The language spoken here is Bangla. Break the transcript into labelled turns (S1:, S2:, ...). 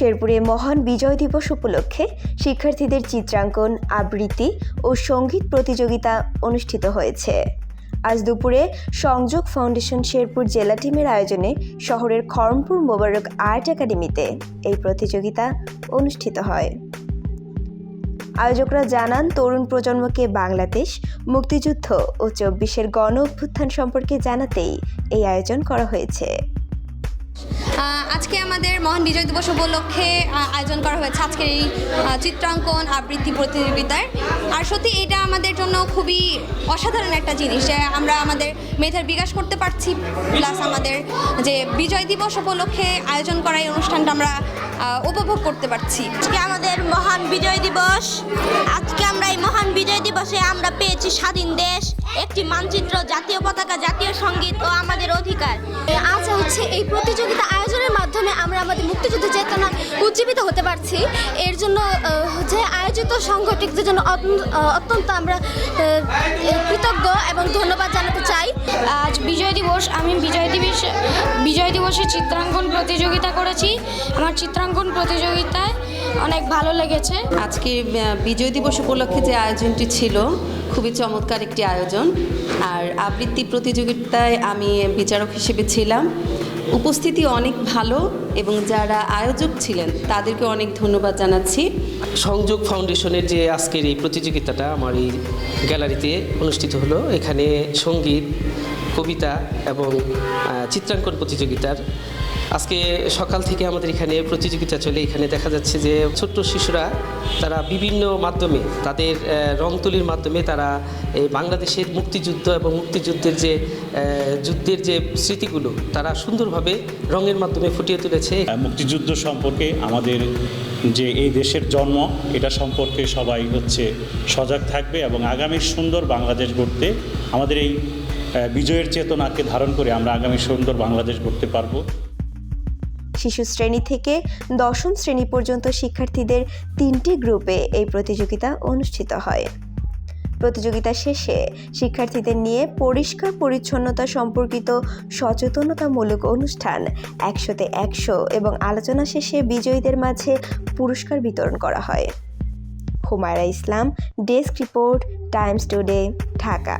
S1: শেরপুরে মহান বিজয় দিবস উপলক্ষে শিক্ষার্থীদের চিত্রাঙ্কন, আবৃত্তি ও সংগীত প্রতিযোগিতা অনুষ্ঠিত হয়েছে। আজ দুপুরে সংযোগ ফাউন্ডেশন শেরপুর জেলা টিমের আয়োজনে শহরের খড়মপুর মোবারক আর্ট একাডেমিতে এই প্রতিযোগিতা অনুষ্ঠিত হয়। আয়োজকরা জানান, তরুণ প্রজন্মকে বাংলাদেশ, মুক্তিযুদ্ধ ও চব্বিশের গণ অভ্যুত্থান সম্পর্কে জানাতেই এই আয়োজন করা হয়েছে।
S2: আজকে আমাদের মহান বিজয় দিবস উপলক্ষে আয়োজন করা হয়েছে আজকের এই চিত্রাঙ্কন আবৃত্তি প্রতিযোগিতার। আর সত্যি এটা আমাদের জন্য খুবই অসাধারণ একটা জিনিস যে আমরা আমাদের মেধার বিকাশ করতে পারছি প্লাস আমাদের যে বিজয় দিবস উপলক্ষে আয়োজন করা এই অনুষ্ঠানটা আমরা উপভোগ করতে পারছি।
S3: আজকে আমাদের মহান বিজয় দিবস। আজকে আমরা এই মহান বিজয় দিবসে আমরা পেয়েছি স্বাধীন দেশ একটি মানচিত্র জাতীয় পতাকা জাতীয় সংগীত ও আমাদের অধিকার।
S4: আজ হচ্ছে এই প্রতিযোগিতা মাধ্যমে আমরা আমাদের মুক্তিযুদ্ধ চেতনা উজ্জীবিত হতে পারছি। এর জন্য যে আয়োজিত সংগঠকদের জন্য অত্যন্ত আমরা কৃতজ্ঞ এবং ধন্যবাদ জানাতে চাই।
S5: আজ বিজয় দিবস, আমি বিজয় দিবস বিজয় দিবসে চিত্রাঙ্কন প্রতিযোগিতা করেছি। আমার চিত্রাঙ্কন প্রতিযোগিতায় অনেক ভালো লেগেছে।
S6: আজকে বিজয় দিবস উপলক্ষে যে আয়োজনটি ছিল খুবই চমৎকার একটি আয়োজন। আর আবৃত্তি প্রতিযোগিতায় আমি বিচারক হিসেবে ছিলাম। উপস্থিতি অনেক ভালো এবং যারা আয়োজক ছিলেন তাদেরকে অনেক ধন্যবাদ জানাচ্ছি।
S7: সংযোগ ফাউন্ডেশনের যে আজকের এই প্রতিযোগিতাটা আমার এই গ্যালারিতে অনুষ্ঠিত হলো। এখানে সংগীত কবিতা এবং চিত্রাঙ্কন প্রতিযোগিতার। আজকে সকাল থেকে আমাদের এখানে প্রতিযোগিতা চলে। এখানে দেখা যাচ্ছে যে ছোট্ট শিশুরা, তারা বিভিন্ন মাধ্যমে, তাদের রং তুলির মাধ্যমে তারা এই বাংলাদেশের মুক্তিযুদ্ধ এবং মুক্তিযুদ্ধের যে যুদ্ধের যে স্মৃতিগুলো, তারা সুন্দরভাবে রঙের মাধ্যমে ফুটিয়ে তুলেছে।
S8: মুক্তিযুদ্ধ সম্পর্কে আমাদের যে এই দেশের জন্ম, এটা সম্পর্কে সবাই হচ্ছে সজাগ থাকবে এবং আগামী সুন্দর বাংলাদেশ গড়তে আমাদের এই বিজয়ের চেতনাকে ধারণ করে আমরা আগামী সুন্দর বাংলাদেশ গড়তে পারব।
S1: শিশু শ্রেণি থেকে দশম শ্রেণি পর্যন্ত শিক্ষার্থীদের তিনটি গ্রুপে এই প্রতিযোগিতা অনুষ্ঠিত হয়। প্রতিযোগিতা শেষে শিক্ষার্থীদের নিয়ে পরিষ্কার পরিচ্ছন্নতা সম্পর্কিত সচেতনতামূলক অনুষ্ঠান একশোতে একশো এবং আলোচনা শেষে বিজয়ীদের মাঝে পুরস্কার বিতরণ করা হয়। Humaira Islam, desk report, Times Today, Dhaka.